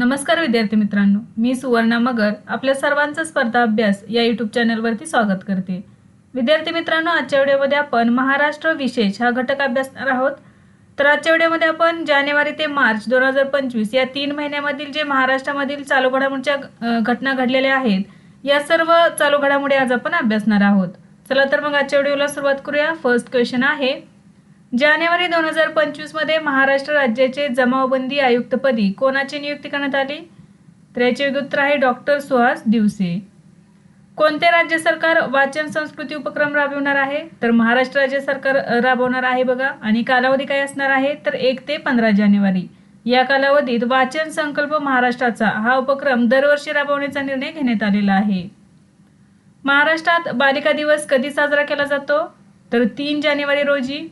नमस्कार विद्यार्थी मित्रांनो मी सुवर्णा मगर आपल्या सर्वांचा स्पर्धा अभ्यास या यूट्यूब चॅनलवरती स्वागत करते. विद्यार्थी मित्रांनो आजच्या व्हिडिओमध्ये आपण महाराष्ट्र विशेष हा घटक अभ्यासणार आहोत. तर आजच्या व्हिडिओमध्ये आपण जानेवारी ते मार्च दोन हजार पंचवीस या तीन महिन्यामधील जे महाराष्ट्रामधील चालू घडामोडीच्या घटना घडलेल्या आहेत या सर्व चालू घडामोडी आज आपण अभ्यासणार आहोत. चला तर मग आजच्या व्हिडिओला सुरुवात करूया. फर्स्ट क्वेश्चन आहे जानेवारी दोन हजार पंचवीसमध्ये महाराष्ट्र राज्याचे जमावबंदी आयुक्तपदी कोणाची नियुक्ती करण्यात आली? तर याचे उत्तर आहे डॉक्टर सुहास दिवसे. कोणते राज्य सरकार वाचन संस्कृती उपक्रम राबवणार आहे? तर महाराष्ट्र राज्य सरकार राबवणार आहे बघा. आणि कालावधी काय असणार आहे? तर एक ते पंधरा जानेवारी. या कालावधीत वाचन संकल्प महाराष्ट्राचा हा उपक्रम दरवर्षी राबवण्याचा निर्णय घेण्यात आलेला आहे. महाराष्ट्रात बालिका दिवस कधी साजरा केला जातो? तर तीन जानेवारी रोजी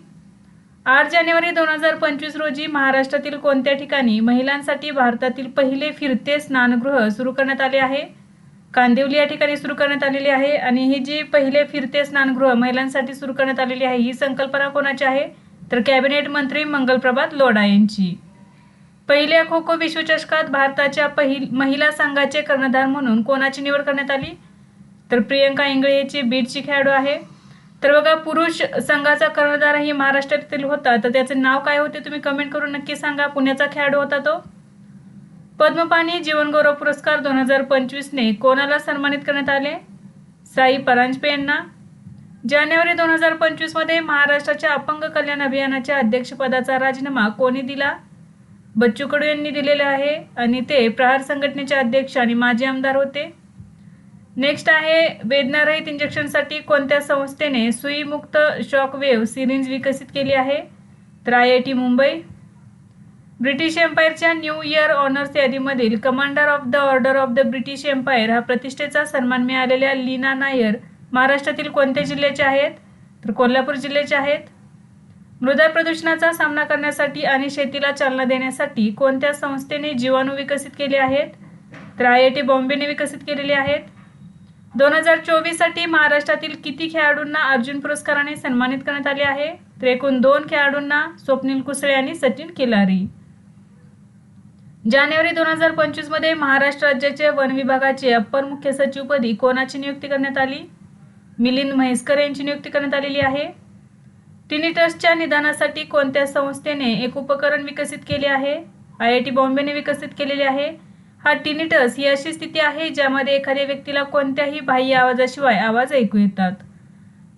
आठ जानेवारी दोन हजार पंचवीस रोजी महाराष्ट्रातील कोणत्या ठिकाणी महिलांसाठी भारतातील पहिले फिरते स्नानगृह सुरू करण्यात आले आहे? कांदिवली या ठिकाणी सुरू करण्यात आलेली आहे आणि ही जी पहिले फिरते स्नानगृह महिलांसाठी सुरू करण्यात आलेली आहे ही संकल्पना कोणाची आहे? तर कॅबिनेट मंत्री मंगलप्रभात लोढा यांची. पहिल्या खो खो विश्वचषकात भारताच्या पहिल महिला संघाचे कर्णधार म्हणून कोणाची निवड करण्यात आली? तर प्रियंका इंगळे याची बीडची खेळाडू आहे. तर बघा पुरुष संघाचा कर्णधारही महाराष्ट्रातील होता. तर त्याचे नाव काय होते तुम्ही कमेंट करून नक्की सांगा. पुण्याचा खेळाडू होता तो. पद्मपाणी जीवनगौरव पुरस्कार दोन हजार पंचवीसने कोणाला सन्मानित करण्यात आले? साई परांजपे यांना. जानेवारी दोन हजार पंचवीसमध्ये महाराष्ट्राच्या अपंग कल्याण अभियानाच्या अध्यक्षपदाचा राजीनामा कोणी दिला? बच्चू कडू यांनी दिलेले आहे आणि ते प्रहार संघटनेचे अध्यक्ष आणि माजी आमदार होते. नेक्स्ट आहे वेदनारहित इंजेक्शनसाठी कोणत्या संस्थेने सुईमुक्त शॉक वेव्ह सिरिंज विकसित केली आहे? तर I I T Mumbai. British एम्पायरच्या new year honours यादीमधील commander of the order of the British empire हा प्रतिष्ठेचा सन्मान मिळालेल्या लीना नायर महाराष्ट्रातील कोणत्या जिल्ह्याचे आहेत? तर कोल्हापूर जिल्ह्याचे आहेत. मृदा प्रदूषणाचा सामना करण्यासाठी आणि शेतीला चालना देण्यासाठी कोणत्या संस्थेने जीवाणू विकसित केले आहेत? तर आय आय टी बॉम्बेने विकसित केलेले आहेत. दोन हजार चोवीससाठी महाराष्ट्रातील किती खेळाडूंना अर्जुन पुरस्काराने सन्मानित करण्यात आले आहे? तर एकूण दोन खेळाडूंना स्वप्नील कुसळे आणि सचिन किलारी. जानेवारी दोन हजार पंचवीसमध्ये महाराष्ट्र राज्याचे वन विभागाचे अप्पर मुख्य सचिवपदी कोणाची नियुक्ती करण्यात आली? मिलिंद म्हैसकर यांची नियुक्ती करण्यात आलेली आहे. टिनिटसच्या निदानासाठी कोणत्या संस्थेने एक उपकरण विकसित केले आहे? आय आय टी बॉम्बेने विकसित केलेले आहे. हा टिनिटस ही अशी स्थिती आहे ज्यामध्ये एखाद्या व्यक्तीला कोणत्याही बाह्य आवाजाशिवाय आवाज ऐकू येतात.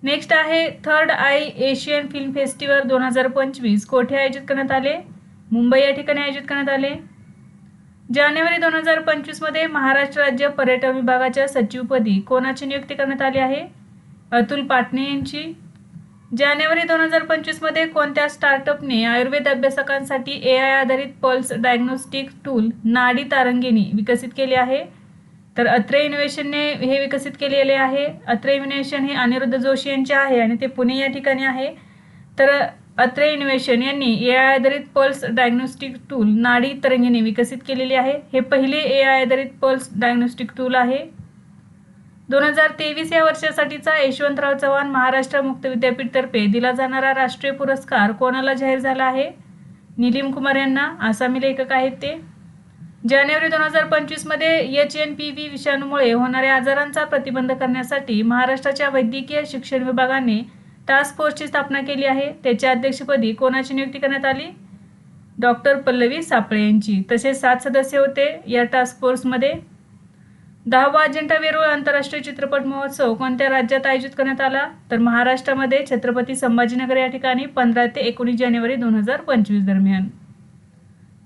नेक्स्ट आहे third eye Asian film festival दोन हजार पंचवीस. कोठे आयोजित करण्यात आले? मुंबई या ठिकाणी आयोजित करण्यात आले. जानेवारी दोन हजार पंचवीसमध्ये महाराष्ट्र राज्य पर्यटन विभागाच्या सचिवपदी कोणाची नियुक्ती करण्यात आली आहे? अतुल पाटणे यांची जानेवारी दोन हजार पंचवीसमध्ये कोणत्या स्टार्टअपने आयुर्वेद अभ्यासकांसाठी ए आय आधारित pulse diagnostic tool Nadi Tarangini विकसित केले आहे? तर अत्रे इनोव्हेशनने हे विकसित केलेले आहे. अत्रे इनोव्हेशन हे अनिरुद्ध जोशी यांचे आहे आणि ते पुणे या ठिकाणी आहे. तर अत्रे इनोव्हेशन यांनी ए आय आधारित pulse diagnostic tool Nadi Tarangini विकसित केलेली आहे. हे पहिले ए आय आधारित पल्स डायग्नोस्टिक टूल आहे. दोन हजार तेवीस या वर्षासाठीचा यशवंतराव चव्हाण महाराष्ट्र मुक्त विद्यापीठतर्फे दिला जाणारा राष्ट्रीय पुरस्कार कोणाला जाहीर झाला आहे? निलीम कुमार यांना आसामी लेखक आहेत ते. जानेवारी दोन हजार पंचवीसमध्ये एच एन पी व्ही विषाणूमुळे होणाऱ्या आजारांचा प्रतिबंध करण्यासाठी महाराष्ट्राच्या वैद्यकीय शिक्षण विभागाने टास्क फोर्सची स्थापना केली आहे. त्याच्या अध्यक्षपदी कोणाची नियुक्ती करण्यात आली? डॉक्टर पल्लवी सापळे यांची. तसेच सात सदस्य होते या टास्क फोर्समध्ये दहावा अजिंठा वेरूळ आंतरराष्ट्रीय चित्रपट महोत्सव कोणत्या राज्यात आयोजित करण्यात आला? तर महाराष्ट्रामध्ये छत्रपती संभाजीनगर या ठिकाणी पंधरा ते एकोणीस जानेवारी दोन हजार पंचवीस दरम्यान.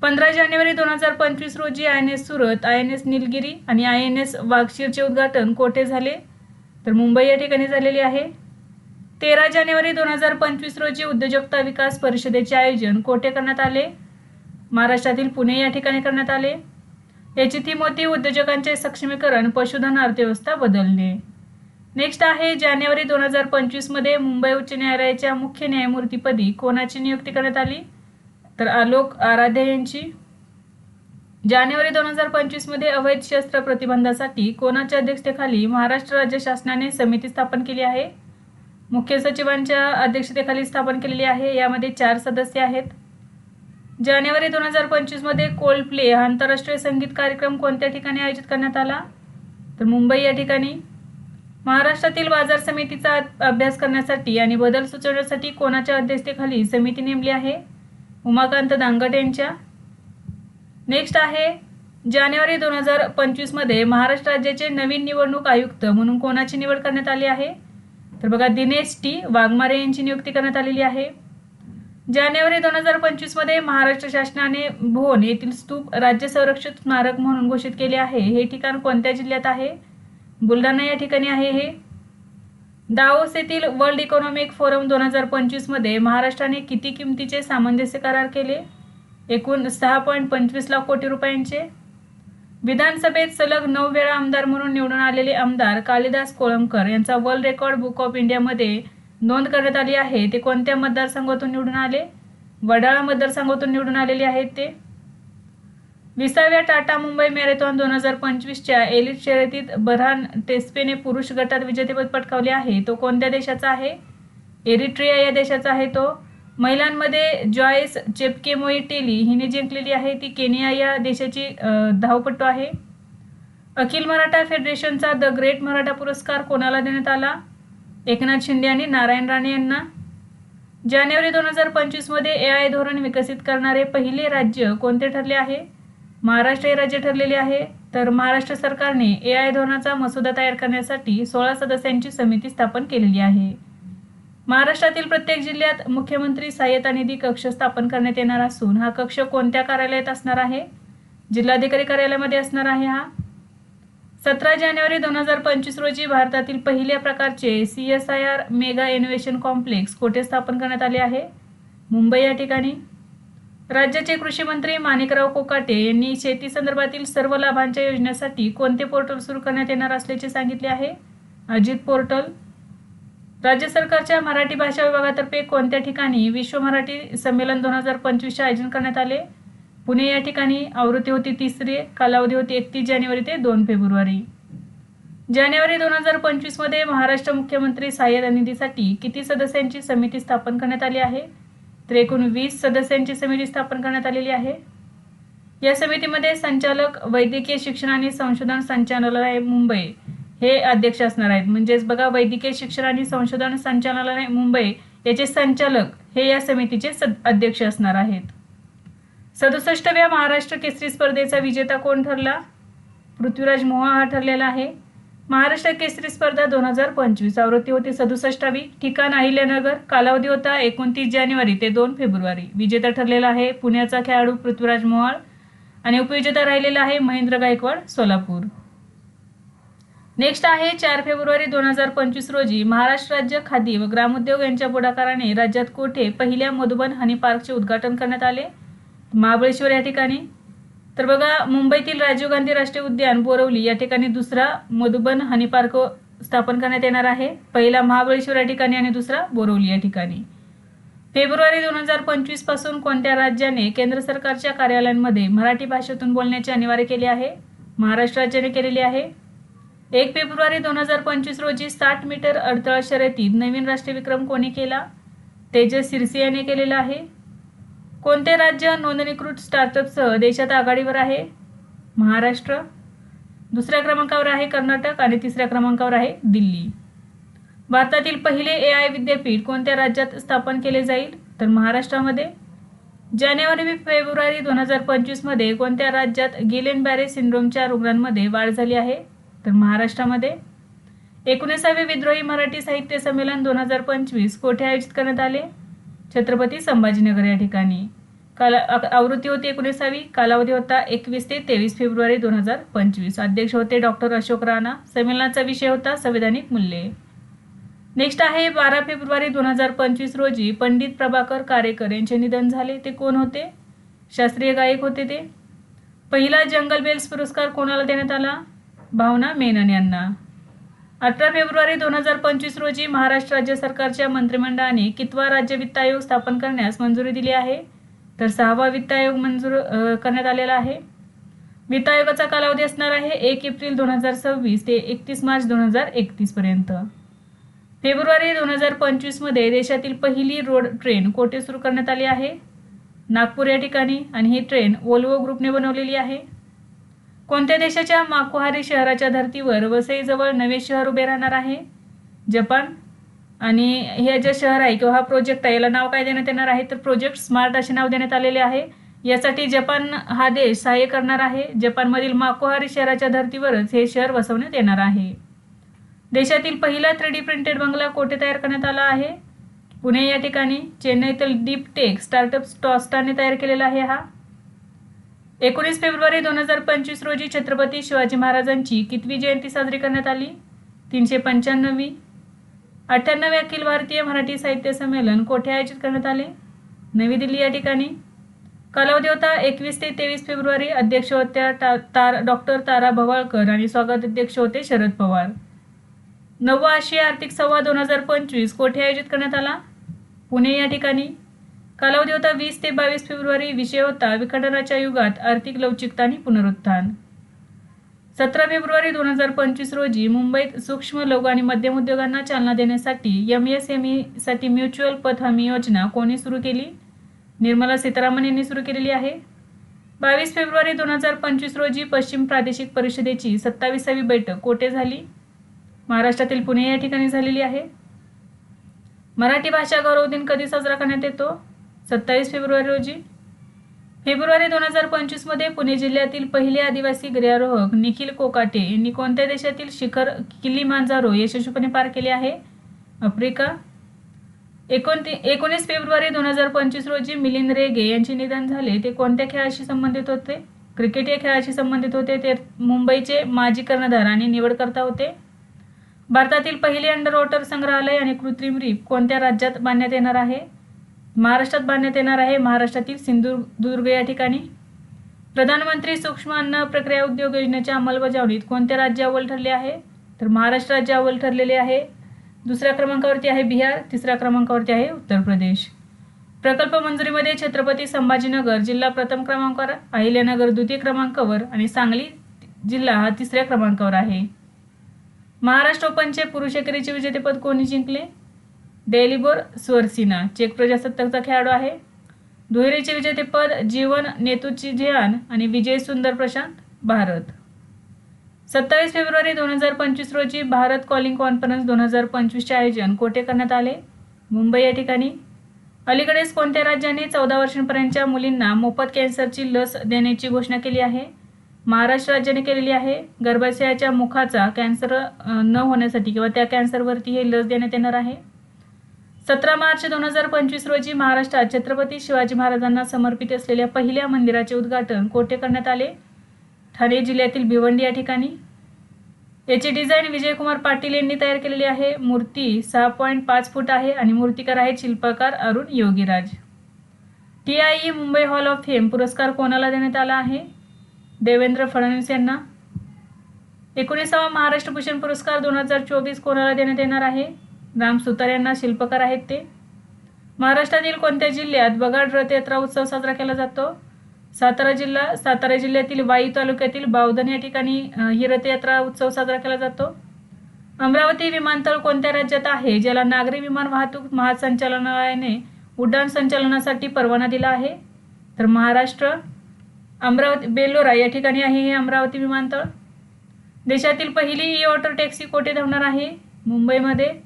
पंधरा जानेवारी दोन हजार पंचवीस रोजी I N S Surat I N S Nilgiri आणि आय एन एस वागशीरचे उद्घाटन कोठे झाले? तर मुंबई या ठिकाणी झालेले आहे. तेरा जानेवारी दोन हजार पंचवीस रोजी उद्योजकता विकास परिषदेचे आयोजन कोठे करण्यात आले? महाराष्ट्रातील पुणे या ठिकाणी करण्यात आले. याची थीम होती उद्योजकांचे सक्षमीकरण पशुधन अर्थव्यवस्था बदलणे. नेक्स्ट आहे जानेवारी दोन हजार पंचवीसमध्ये मुंबई उच्च न्यायालयाच्या मुख्य न्यायमूर्तीपदी कोणाची नियुक्ती करण्यात आली? तर आलोक आराध्य यांची. जानेवारी दोन हजार पंचवीसमध्ये अवैध शस्त्र प्रतिबंधासाठी कोणाच्या अध्यक्षतेखाली महाराष्ट्र राज्य शासनाने समिती स्थापन केली आहे? मुख्य सचिवांच्या अध्यक्षतेखाली स्थापन केलेली आहे यामध्ये चार सदस्य आहेत. जानेवारी दोन हजार पंचवीसमध्ये कोल्ड प्ले हा आंतरराष्ट्रीय संगीत कार्यक्रम कोणत्या ठिकाणी आयोजित करण्यात आला? तर मुंबई या ठिकाणी. महाराष्ट्रातील बाजार समितीचा अभ्यास करण्यासाठी आणि बदल सुचवण्यासाठी कोणाच्या अध्यक्षतेखाली समिती नेमली आहे? उमाकांत दांगट यांच्या. नेक्स्ट आहे जानेवारी दोन हजार पंचवीसमध्ये महाराष्ट्र राज्याचे नवीन निवडणूक आयुक्त म्हणून कोणाची निवड करण्यात आली आहे? तर बघा दिनेश टी वाघमारे यांची नियुक्ती करण्यात आलेली आहे. जानेवारी दोन हजार पंचवीसमध्ये महाराष्ट्र शासनाने भोन येथील स्तूप राज्य संरक्षित स्मारक म्हणून घोषित केले आहे. हे ठिकाण कोणत्या जिल्ह्यात आहे? बुलढाणा या ठिकाणी आहे हे. दाओस येथील वर्ल्ड इकॉनॉमिक फोरम दोन हजार पंचवीसमध्ये महाराष्ट्राने किती किमतीचे सामंजस्य करार केले? एकूण सहा पॉईंट पंचवीस लाख कोटी रुपयांचे. विधानसभेत सलग नऊ वेळा आमदार म्हणून निवडून आलेले आमदार कालिदास कोळंबकर यांचा वर्ल्ड रेकॉर्ड बुक ऑफ इंडियामध्ये नोंद करण्यात आली आहे. ते कोणत्या मतदारसंघातून निवडून आले? वडाळा मतदारसंघातून निवडून आलेले आहेत ते. विसाव्या टाटा मुंबई मॅरेथॉन दोन हजार पंचवीसच्या एलिट शर्यतीत बरहान टेस्पेने पुरुष गटात विजेतेपद पटकावले आहे. तो कोणत्या देशाचा आहे? एरिट्रिया या देशाचा आहे तो. महिलांमध्ये जॉयस चेपकेमोई टेली हिने जिंकलेली आहे. ती केनिया या देशाची धावपटू आहे. अखिल मराठा फेडरेशनचा द ग्रेट मराठा पुरस्कार कोणाला देण्यात आला? एकनाथ शिंदे आणि नारायण राणे यांना जानेवारी दोन हजार पंचवीसमध्ये ए आय धोरण विकसित करणारे पहिले राज्य कोणते ठरले आहे? महाराष्ट्र हे राज्य ठरलेले आहे. तर महाराष्ट्र सरकारने ए आय धोरणाचा मसुदा तयार करण्यासाठी सोळा सदस्यांची समिती स्थापन केलेली आहे. महाराष्ट्रातील प्रत्येक जिल्ह्यात मुख्यमंत्री सहाय्यता निधी कक्ष स्थापन करण्यात येणार असून हा कक्ष कोणत्या कार्यालयात असणार आहे? जिल्हाधिकारी कार्यालयामध्ये असणार आहे हा. सतरा जानेवारी दोन हजार पंचवीस रोजी भारतातील पहिल्या प्रकारचे C S I R mega innovation complex कोठे स्थापन करण्यात आले आहे? मुंबई या ठिकाणी. राज्याचे कृषी मंत्री माणिकराव कोकाटे यांनी शेती संदर्भातील सर्व लाभांच्या योजनेसाठी कोणते पोर्टल सुरू करण्यात येणार असल्याचे सांगितले आहे? अजित पोर्टल. राज्य सरकारच्या मराठी भाषा विभागातर्फे कोणत्या ठिकाणी विश्व मराठी संमेलन दोन हजार पंचवीसचे आयोजन करण्यात आले? पुणे या ठिकाणी आवृत्ती होती तिसरी कालावधी होती एकतीस जानेवारी ते दोन फेब्रुवारी. जानेवारी दोन हजार पंचवीसमध्ये महाराष्ट्र मुख्यमंत्री सहाय्यता निधीसाठी किती सदस्यांची समिती स्थापन करण्यात आली आहे? तर एकूण वीस सदस्यांची समिती स्थापन करण्यात आलेली आहे. या समितीमध्ये संचालक वैद्यकीय शिक्षण आणि संशोधन संचालनालय मुंबई. हे अध्यक्ष असणार आहेत. म्हणजेच बघा वैद्यकीय शिक्षण आणि संशोधन संचालनालय मुंबई. याचे संचालक हे या समितीचे अध्यक्ष असणार आहेत. सदुसष्टव्या महाराष्ट्र केसरी स्पर्धेचा विजेता कोण ठरला? पृथ्वीराज मोहा हा ठरलेला आहे. महाराष्ट्र केसरी स्पर्धा दोन हजार पंचवीस आवृत्ती होती सदुसष्टावी. ठिकाण अहिल्यानगर कालावधी होता एकोणतीस जानेवारी ते दोन फेब्रुवारी. विजेता ठरलेला आहे पुण्याचा खेळाडू पृथ्वीराज मोहाळ आणि उपविजेता राहिलेला आहे महेंद्र गायकवाड सोलापूर. नेक्स्ट आहे चार फेब्रुवारी दोन हजार पंचवीस रोजी महाराष्ट्र राज्य खादी व ग्रामोद्योग यांच्या पुढाकाराने राज्यात कोठे पहिल्या मधुबन हनी पार्कचे उद्घाटन करण्यात आले? महाबळेश्वर या ठिकाणी. तर बघा मुंबईतील राजीव गांधी राष्ट्रीय उद्यान बोरवली या ठिकाणी दुसरा मधुबन हनी पार्क स्थापन करण्यात येणार आहे. पहिला महाबळेश्वर या ठिकाणी आणि दुसरा बोरवली या ठिकाणी. फेब्रुवारी दोन हजार पंचवीसपासून कोणत्या राज्याने केंद्र सरकारच्या कार्यालयांमध्ये मराठी भाषेतून बोलण्याचे अनिवार्य केले आहे? महाराष्ट्र राज्याने केलेले आहे. एक फेब्रुवारी दोन हजार पंचवीस रोजी साठ मीटर अडथळा शर्यतीत नवीन राष्ट्रीय विक्रम कोणी केला? तेजस सिरसियाने केलेला आहे. कोणते राज्य नोंदणीकृत स्टार्टअपसह देशात आघाडीवर आहे? महाराष्ट्र. दुसऱ्या क्रमांकावर आहे कर्नाटक आणि तिसऱ्या क्रमांकावर आहे दिल्ली. भारतातील पहिले ए आय विद्यापीठ कोणत्या राज्यात स्थापन केले जाईल? तर महाराष्ट्रामध्ये. जानेवारी फेब्रुवारी दोन हजार पंचवीसमध्ये कोणत्या राज्यात गिलेन बॅरे सिंड्रोमच्या रुग्णांमध्ये वाढ झाली आहे? तर महाराष्ट्रामध्ये. एकोणीसावे विद्रोही मराठी साहित्य संमेलन दोन हजार पंचवीस कोठे आयोजित करण्यात आले? छत्रपती संभाजीनगर या ठिकाणी. काला आवृत्ती होती एकोणीसावी कालावधी होता एकवीस ते तेवीस फेब्रुवारी दोन हजार पंचवीस. अध्यक्ष होते डॉक्टर अशोक राणा. संमेलनाचा विषय होता संविधानिक मूल्ये. नेक्स्ट आहे बारा फेब्रुवारी दोन हजार पंचवीस रोजी पंडित प्रभाकर कारेकर यांचे निधन झाले. ते कोण होते? शास्त्रीय गायक होते ते. पहिला जंगल बेल्स पुरस्कार कोणाला देण्यात आला? भावना मेनन यांना. अठरा फेब्रुवारी दोन हजार पंचवीस रोजी महाराष्ट्र राज्य सरकारच्या मंत्रिमंडळाने कितवा राज्य वित्त आयोग स्थापन करण्यास मंजुरी दिली आहे? तर सहावा वित्त आयोग मंजूर करण्यात आलेला आहे. वित्त आयोगाचा कालावधी असणार आहे एक एप्रिल दोन हजार सव्वीस ते एकतीस मार्च दोन हजार एकतीस पर्यंत. फेब्रुवारी दोन हजार पंचवीसमध्ये देशातील पहिली रोड ट्रेन कोठे सुरू करण्यात आली आहे? नागपूर या ठिकाणी आणि ही ट्रेन वोल्वो ग्रुपने बनवलेली आहे. कोणत्या देशाच्या माकुहारी शहराच्या धर्तीवर वसईजवळ नवे शहर उभे राहणार आहे? जपान. आणि हे जे शहर आहे किंवा हा प्रोजेक्ट आहे याला नाव काय देण्यात येणार आहे? तर प्रोजेक्ट स्मार्ट असे नाव देण्यात आलेले आहे. यासाठी जपान हा देश सहाय्य करणार आहे. जपानमधील माकोहारी शहराच्या धर्तीवरच हे शहर वसवण्यात येणार आहे. देशातील पहिला थ्री डी प्रिंटेड बंगला कोठे तयार करण्यात आला आहे? पुणे या ठिकाणी. चेन्नईतील डीप टेक स्टार्टअप स्टॉस्टाने तयार केलेला आहे हा. एकोणीस फेब्रुवारी दोन हजार पंचवीस रोजी छत्रपती शिवाजी महाराजांची कितवी जयंती साजरी करण्यात आली? तीनशे पंच्याण्णवी. अठ्ठ्याण्णवे अखिल भारतीय मराठी साहित्य संमेलन कोठे आयोजित करण्यात आले? नवी दिल्ली या ठिकाणी. कालावधी होता एकवीस ते तेवीस फेब्रुवारी अध्यक्ष होत्या टा तार डॉक्टर तारा भवाळकर आणि स्वागत अध्यक्ष होते शरद पवार. नववा आशिया आर्थिक संवाद दोन हजार पंचवीस कोठे आयोजित करण्यात आला? पुणे या ठिकाणी. कालावधी होता वीस ते बावीस फेब्रुवारी विषय होता विखंडनाच्या युगात आर्थिक लवचिकता आणि पुनरुत्थान. सतरा फेब्रुवारी दोन हजार पंचवीस रोजी मुंबईत सूक्ष्म लघु आणि मध्यम उद्योगांना चालना देण्यासाठी एम एस एम ईसाठी म्युच्युअल पत हमी योजना कोणी सुरू केली? निर्मला सीतारामन यांनी सुरू केलेली आहे. बावीस फेब्रुवारी दोन हजार पंचवीस रोजी पश्चिम प्रादेशिक परिषदेची सत्तावीसावी बैठक कोठे झाली? महाराष्ट्रातील पुणे या ठिकाणी झालेली आहे. मराठी भाषा गौरव दिन कधी साजरा करण्यात येतो? सत्तावीस फेब्रुवारी रोजी. फेब्रुवारी दोन हजार पंचवीसमध्ये पुणे जिल्ह्यातील पहिले आदिवासी गिर्यारोहक निखिल कोकाटे यांनी कोणत्या देशातील शिखर किल्लीमांजारो यशस्वीपणे पार केले आहे? आफ्रिका. एकोणती एकोणीस फेब्रुवारी दोन हजार पंचवीस रोजी मिलिंद रेगे यांचे निधन झाले. ते कोणत्या खेळाशी संबंधित होते? क्रिकेट या खेळाशी संबंधित होते. ते मुंबईचे माजी कर्णधार आणि निवडकर्ता होते. भारतातील पहिले अंडर वॉटर संग्रहालय आणि कृत्रिम रीप कोणत्या राज्यात बांधण्यात येणार आहे? महाराष्ट्रात बांधण्यात येणार आहे. महाराष्ट्रातील सिंधुदुर्ग या ठिकाणी. प्रधानमंत्री सूक्ष्म अन्न प्रक्रिया उद्योग योजनेच्या अंमलबजावणीत कोणत्या राज्य अव्वल ठरले आहे? तर महाराष्ट्र राज्य अव्वल ठरलेले आहे. दुसऱ्या क्रमांकावरती आहे बिहार. तिसऱ्या क्रमांकावरती आहे उत्तर प्रदेश. प्रकल्प मंजुरीमध्ये छत्रपती संभाजीनगर जिल्हा प्रथम क्रमांकावर अहिल्यानगर द्वितीय क्रमांकावर आणि सांगली जिल्हा हा तिसऱ्या क्रमांकावर आहे. महाराष्ट्र ओपनचे पुरुष एकेरीचे विजेतेपद कोणी जिंकले? डेलिबोर स्वरसिना चेक प्रजासत्ताकचा खेळाडू आहे. दुहेरीचे विजेतेपद जीवन नेतूची झियान आणि विजय सुंदर प्रशांत भारत. सत्तावीस फेब्रुवारी दोन हजार पंचवीस रोजी भारत कॉलिंग कॉन्फरन्स दोन हजार पंचवीसचे आयोजन कोठे करण्यात आले? मुंबई या ठिकाणी. अलीकडेच कोणत्या राज्याने चौदा वर्षांपर्यंतच्या मुलींना मोफत कॅन्सरची लस देण्याची घोषणा केली आहे? महाराष्ट्र राज्याने केलेली आहे. गर्भाशयाच्या मुखाचा कॅन्सर न होण्यासाठी किंवा त्या कॅन्सरवरती हे लस देण्यात येणार आहे. सतरा मार्च दोन हजार पंचवीस रोजी महाराष्ट्रात छत्रपती शिवाजी महाराजांना समर्पित असलेल्या पहिल्या मंदिराचे उद्घाटन कोठे करण्यात आले? ठाणे जिल्ह्यातील भिवंडी या ठिकाणी. याची डिझाईन विजयकुमार पाटील यांनी तयार केलेली आहे. मूर्ती सहा पॉईंट पाच फूट आहे आणि मूर्तिकार आहेत शिल्पकार Arun Yogiraj. T I E Mumbai hall of fame पुरस्कार कोणाला देण्यात आला आहे? देवेंद्र फडणवीस यांना. एकोणीसावा महाराष्ट्र भूषण पुरस्कार दोन हजार चोवीस कोणाला देण्यात येणार आहे? राम सुतार यांना शिल्पकार आहेत ते. महाराष्ट्रातील कोणत्या जिल्ह्यात बगाड रथयात्रा उत्सव साजरा केला जातो? सातारा जिल्हा सातारा जिल्ह्यातील वाई तालुक्यातील बावधन या ठिकाणी ही रथयात्रा उत्सव साजरा केला जातो. अमरावती विमानतळ कोणत्या राज्यात आहे ज्याला नागरी विमान वाहतूक महासंचालनालयाने उड्डाण संचालनासाठी परवाना दिला आहे? तर महाराष्ट्र अमरावती बेलोरा या ठिकाणी आहे हे अमरावती विमानतळ. देशातील पहिली ई ऑटो टॅक्सी कोठे धावणार आहे? मुंबईमध्ये.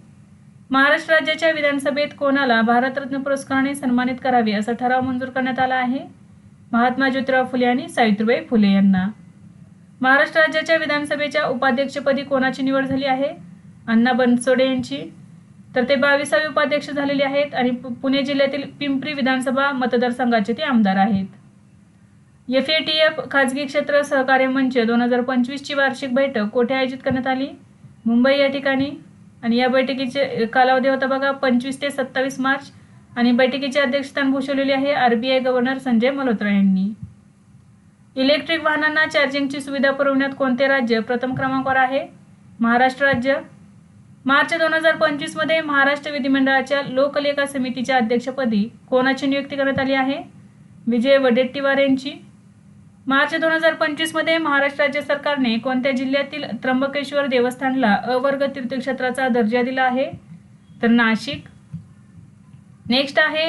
महाराष्ट्र राज्याच्या विधानसभेत कोणाला भारतरत्न पुरस्काराने सन्मानित करावे असा ठराव मंजूर करण्यात आला आहे? महात्मा ज्योतिराव फुले आणि सावित्रीबाई फुले यांना. महाराष्ट्र राज्याच्या विधानसभेच्या उपाध्यक्षपदी कोणाची निवड झाली आहे? अण्णा बनसोडे यांची. तर ते बावीसावे उपाध्यक्ष झालेले आहेत आणि पु- पुणे जिल्ह्यातील पिंपरी विधानसभा मतदारसंघाचे ते आमदार आहेत. एफ ए टी एफ खाजगी क्षेत्र सहकार्य मंच दोन हजार पंचवीसची वार्षिक बैठक कोठे आयोजित करण्यात आली? मुंबई या ठिकाणी. आणि या बैठकीचे कालावधी होता बघा पंचवीस ते सत्तावीस मार्च. आणि बैठकीचे अध्यक्षस्थान भूषवलेले आहे R B I governor Sanjay Malhotra यांनी. इलेक्ट्रिक वाहनांना चार्जिंगची सुविधा पुरवण्यात कोणते राज्य प्रथम क्रमांकावर आहे? महाराष्ट्र राज्य. मार्च दोन हजार पंचवीसमध्ये महाराष्ट्र विधिमंडळाच्या लोकलेखा समितीच्या अध्यक्षपदी कोणाची नियुक्ती करण्यात आली आहे? विजय वडेट्टीवार यांची. मार्च दोन हजार पंचवीसमध्ये महाराष्ट्र राज्य सरकारने कोणत्या जिल्ह्यातील त्र्यंबकेश्वर देवस्थानला अवर्ग तीर्थक्षेत्राचा दर्जा दिला आहे? तर नाशिक. नेक्स्ट आहे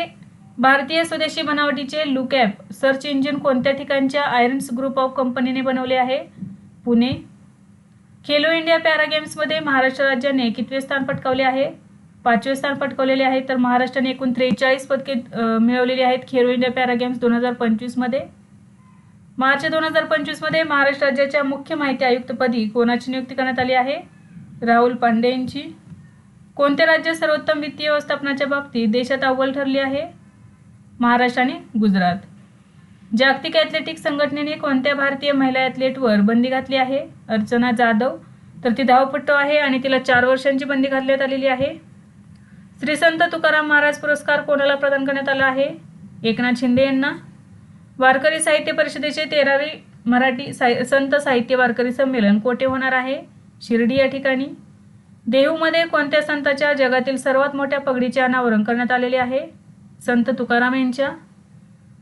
भारतीय स्वदेशी बनावटीचे लुकॅप सर्च इंजिन कोणत्या ठिकाणच्या आयर्न्स ग्रुप ऑफ कंपनीने बनवले आहे? पुणे. खेलो इंडिया पॅरा गेम्समध्ये महाराष्ट्र राज्याने कितवे स्थान पटकावले आहे? पाचवे स्थान पटकावलेले आहे तर महाराष्ट्राने एकूण त्रेचाळीस पदके मिळवलेली आहेत खेलो इंडिया पॅरा गेम्स दोन हजार पंचवीसमध्ये मार्च दोन हजार पंचवीसमध्ये महाराष्ट्र राज्याच्या मुख्य माहिती आयुक्तपदी कोणाची नियुक्ती करण्यात आली आहे? राहुल पांडे यांची कोणते राज्य सर्वोत्तम वित्तीय व्यवस्थापनाच्या बाबतीत देशात अव्वल ठरली आहे? महाराष्ट्र आणि गुजरात. जागतिक ॲथलेटिक्स संघटनेने कोणत्या भारतीय महिला ॲथलेटवर बंदी घातली आहे? अर्चना जाधव. तर ती धावपट्टू आहे आणि तिला चार वर्षांची बंदी घालण्यात आलेली आहे. श्री संत तुकाराम महाराज पुरस्कार कोणाला प्रदान करण्यात आला आहे? एकनाथ शिंदे यांना. वारकरी साहित्य परिषदेचे तेरावे मराठी साहि संत साहित्य वारकरी संमेलन कोठे होणार आहे? शिर्डी या ठिकाणी. देहूमध्ये कोणत्या संताच्या जगातील सर्वात मोठ्या पगडीचे अनावरण करण्यात आलेले आहे? संत तुकाराम यांच्या.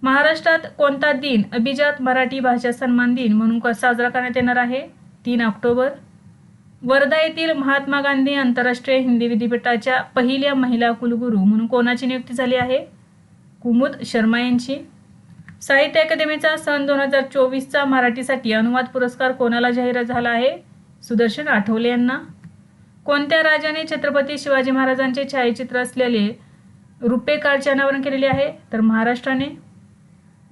महाराष्ट्रात कोणता दिन अभिजात मराठी भाषा सन्मान दिन म्हणून क- साजरा करण्यात येणार आहे? तीन ऑक्टोबर. वर्धा येथील महात्मा गांधी आंतरराष्ट्रीय हिंदी विद्यापीठाच्या पहिल्या महिला कुलगुरू म्हणून कोणाची नियुक्ती झाली आहे? कुमुद शर्मा यांची. साहित्य अकादमीचा सन दोन हजार चोवीसचा मराठीसाठी अनुवाद पुरस्कार कोणाला जाहीर झाला आहे? सुदर्शन आठवले यांना. कोणत्या राजाने छत्रपती शिवाजी महाराजांचे छायाचित्र असलेले रुपे कार्डचे अनावरण केलेले आहे? तर महाराष्ट्राने.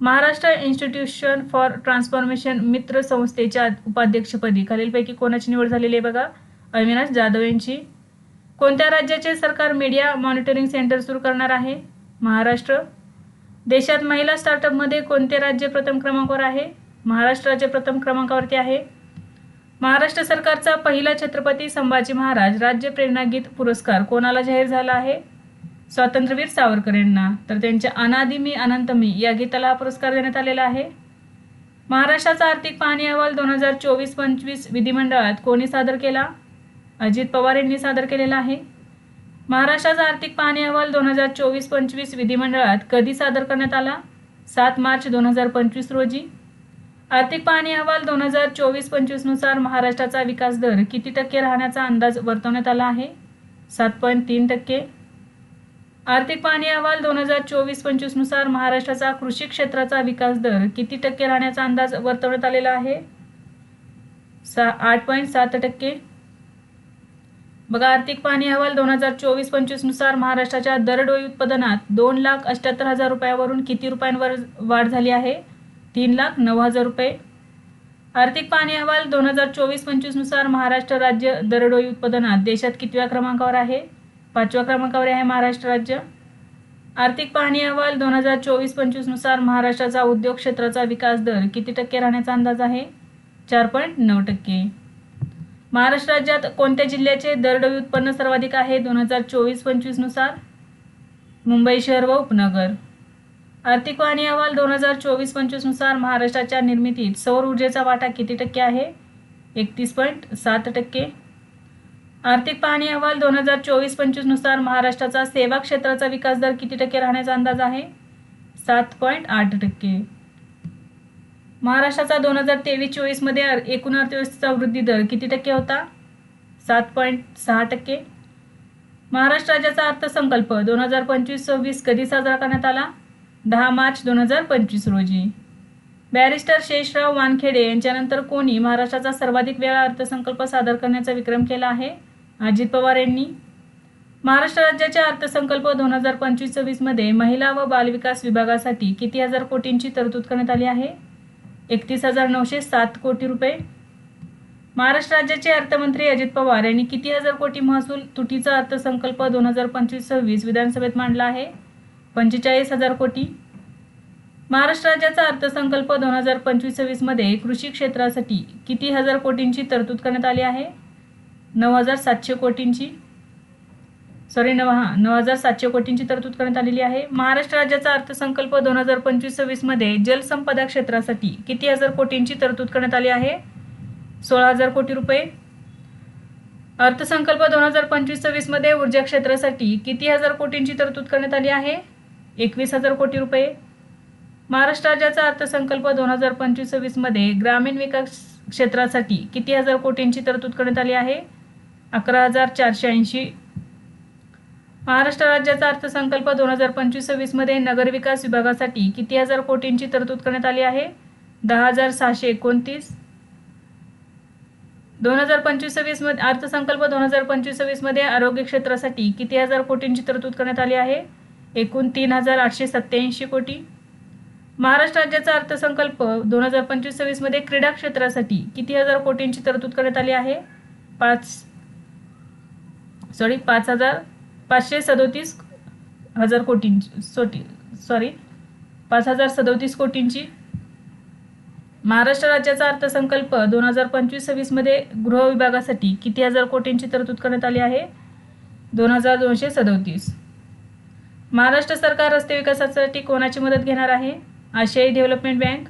महाराष्ट्र इन्स्टिट्यूशन फॉर ट्रान्सफॉर्मेशन मित्र संस्थेच्या उपाध्यक्षपदी खालीलपैकी कोणाची निवड झालेली आहे बघा? अविनाश जाधव यांची. कोणत्या राज्याचे सरकार मीडिया मॉनिटरिंग सेंटर सुरू करणार आहे? महाराष्ट्र. देशात महिला स्टार्टअपमध्ये कोणते राज्य प्रथम क्रमांकावर आहे? महाराष्ट्र राज्य प्रथम क्रमांकावरती आहे. महाराष्ट्र सरकारचा पहिला छत्रपती संभाजी महाराज राज्य प्रेरणागीत पुरस्कार कोणाला जाहीर झाला आहे? स्वातंत्र्यवीर सावरकर यांना. तर त्यांच्या अनादि मी अनंत मी या गीताला हा पुरस्कार देण्यात आलेला आहे. महाराष्ट्राचा आर्थिक पाहणी अहवाल दोन हजार चोवीस पंचवीस विधिमंडळात कोणी सादर केला? अजित पवार यांनी सादर केलेला आहे. महाराष्ट्राचा आर्थिक पाहणी अहवाल दोन हजार चोवीस पंचवीस विधिमंडळात कधी सादर करण्यात आला? सात मार्च दोन हजार पंचवीस रोजी. आर्थिक पाहणी अहवाल दोन हजार चोवीस पंचवीसनुसार महाराष्ट्राचा विकास दर किती टक्के राहण्याचा अंदाज वर्तवण्यात आला आहे? सात पॉईंट तीन टक्के. आर्थिक पाहणी अहवाल दोन हजार चोवीस पंचवीसनुसार महाराष्ट्राचा कृषी क्षेत्राचा विकास दर किती टक्के राहण्याचा अंदाज वर्तवण्यात आलेला आहे? सा आठ पॉईंट सात टक्के. बघा आर्थिक पाहणी अहवाल दोन हजार चोवीस पंचवीसनुसार महाराष्ट्राच्या दरडोई उत्पादनात दोन लाख अठ्याहत्तर हजार रुपयावरून किती रुपयांवर वाढ झाली आहे? तीन लाख नऊ हजार रुपये. आर्थिक पाहणी अहवाल दोन हजार चोवीस पंचवीसनुसार महाराष्ट्र राज्य दरडोई उत्पादनात देशात कितव्या क्रमांकावर आहे? पाचव्या क्रमांकावर आहे महाराष्ट्र राज्य. आर्थिक पाहणी अहवाल दोन हजार चोवीस पंचवीसनुसार महाराष्ट्राचा उद्योग क्षेत्राचा विकास दर किती टक्के राहण्याचा अंदाज आहे? चार पॉईंट नऊ टक्के. महाराष्ट्र राज्यात कोणत्या जिल्ह्याचे दरडोई उत्पन्न सर्वाधिक आहे? दोन हजार चोवीस पंचवीसनुसार मुंबई शहर व उपनगर. आर्थिक पाहणी अहवाल दोन हजार चोवीस पंचवीसनुसार महाराष्ट्राच्या निर्मितीत सौर ऊर्जेचा वाटा किती टक्के आहे? एकतीस पॉईंट सात टक्के. आर्थिक पाहणी अहवाल दोन हजार चोवीस पंचवीसनुसार महाराष्ट्राचा सेवा क्षेत्राचा विकास दर किती टक्के राहण्याचा अंदाज आहे? सात पॉईंट आठ टक्के. महाराष्ट्राचा दोन हजार तेवीस चोवीसमध्ये एकूण अर्थव्यवस्थेचा वृद्धी दर किती टक्के होता? सात पॉईंट सहा टक्के. महाराष्ट्र राज्याचा अर्थसंकल्प दोन हजार पंचवीस सव्वीस कधी साजरा करण्यात आला? दहा मार्च दोन हजार पंचवीस रोजी. बॅरिस्टर शेषराव वानखेडे यांच्यानंतर कोणी महाराष्ट्राचा सर्वाधिक वेळा अर्थसंकल्प सादर करण्याचा विक्रम केला आहे? अजित पवार यांनी. महाराष्ट्र राज्याच्या अर्थसंकल्प दोन हजार पंचवीस सव्वीसमध्ये महिला व बालविकास विभागासाठी किती हजार कोटींची तरतूद करण्यात आली आहे? एकतीस हजार नऊशे सात कोटी रुपये. महाराष्ट्र राज्याचे अर्थमंत्री अजित पवार यांनी किती हजार कोटी महसूल तुटीचा अर्थसंकल्प दोन हजार पंचवीस सव्वीस विधानसभेत मांडला आहे? पंचेचाळीस हजार कोटी. महाराष्ट्र राज्याचा अर्थसंकल्प दोन हजार पंचवीस सव्वीसमध्ये कृषी क्षेत्रासाठी किती हजार कोटींची तरतूद करण्यात आली आहे? नऊ हजार सातशे कोटींची. सॉरी नवा हां नऊ हजार सातशे कोटींची तरतूद करण्यात आलेली आहे. महाराष्ट्र राज्याचा अर्थसंकल्प दोन हजार पंचवीस सव्वीसमध्ये जलसंपदा क्षेत्रासाठी किती हजार कोटींची तरतूद करण्यात आली आहे? सोळा हजार कोटी रुपये. अर्थसंकल्प दोन हजार पंचवीस सव्वीसमध्ये ऊर्जा क्षेत्रासाठी किती हजार कोटींची तरतूद करण्यात आली आहे? एकवीस हजार कोटी रुपये. महाराष्ट्र राज्याचा अर्थसंकल्प दोन हजार पंचवीस सव्वीसमध्ये ग्रामीण विकास क्षेत्रासाठी किती हजार कोटींची तरतूद करण्यात आली आहे? अकरा हजार चारशे ऐंशी महाराष्ट्र राज्याचा अर्थसंकल्प दोन हजार पंचवीस सव्वीसमध्ये नगरविकास विभागासाठी किती हजार कोटींची तरतूद करण्यात आली आहे? दहा हजार सहाशे एकोणतीस. दोन हजार पंचवीस सव्वीसमध्ये अर्थसंकल्प दोन हजार पंचवीस सव्वीसमध्ये आरोग्य क्षेत्रासाठी किती हजार कोटींची तरतूद करण्यात आली आहे? एकूण तीन हजार आठशे सत्त्याऐंशी कोटी. महाराष्ट्र राज्याचा अर्थसंकल्प दोन हजार पंचवीस सव्वीसमध्ये क्रीडा क्षेत्रासाठी किती हजार कोटींची तरतूद करण्यात आली आहे? पाच सॉरी पाच हजार. पाचशे सदोतीस हजार कोटींची सोटी सॉरी पाच हजार सदोतीस कोटींची. महाराष्ट्र राज्याचा अर्थसंकल्प दोन हजार पंचवीस सव्वीसमध्ये गृह विभागासाठी किती हजार कोटींची तरतूद करण्यात आली आहे? दोन हजार दोनशे सदोतीस. महाराष्ट्र सरकार रस्ते विकासासाठी कोणाची मदत घेणार आहे? आशियाई डेव्हलपमेंट बँक.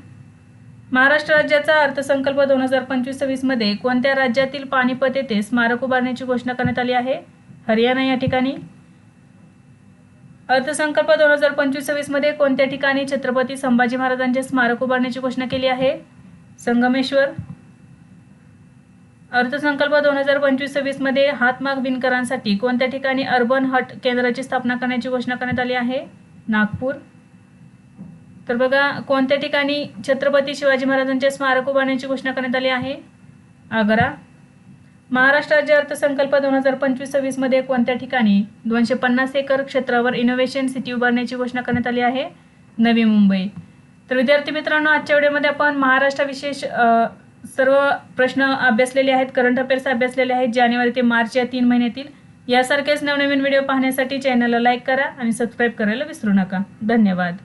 महाराष्ट्र राज्याचा अर्थसंकल्प दोन हजार पंचवीस सव्वीसमध्ये कोणत्या राज्यातील पानिपत येथे स्मारक उभारण्याची घोषणा करण्यात आली आहे? हरियाणा या ठिकाणी? अर्थसंकल्प दोन हजार पंचवीस सव्वीसमध्ये कोणत्या ठिकाणी छत्रपती संभाजी महाराजांचे स्मारक उभारण्याची घोषणा केली आहे? संगमेश्वर. अर्थसंकल्प दोन हजार पंचवीस सव्वीसमध्ये हातमाग विणकरांसाठी कोणत्या ठिकाणी अर्बन हट केंद्राची स्थापना करण्याची घोषणा करण्यात आली आहे? नागपूर. तर बघा कोणत्या ठिकाणी छत्रपती शिवाजी महाराजांचे स्मारक उभारण्याची घोषणा करण्यात आली आहे? आग्रा. महाराष्ट्र राज्य अर्थसंकल्प दोन हजार पंचवीस सव्वीसमध्ये कोणत्या ठिकाणी दोनशे पन्नास एकर क्षेत्रावर इनोव्हेशन सिटी उभारण्याची घोषणा करण्यात आली आहे? नवी मुंबई. तर विद्यार्थी मित्रांनो आजच्या व्हिडिओमध्ये आपण महाराष्ट्र विशेष सर्व प्रश्न अभ्यासलेले आहेत करंट अफेअर्स अभ्यासलेले आहेत जानेवारी ते मार्च या तीन महिन्यातील. यासारखेच नवनवीन व्हिडिओ पाहण्यासाठी चॅनलला लाईक करा आणि सबस्क्राईब करायला विसरू नका. धन्यवाद.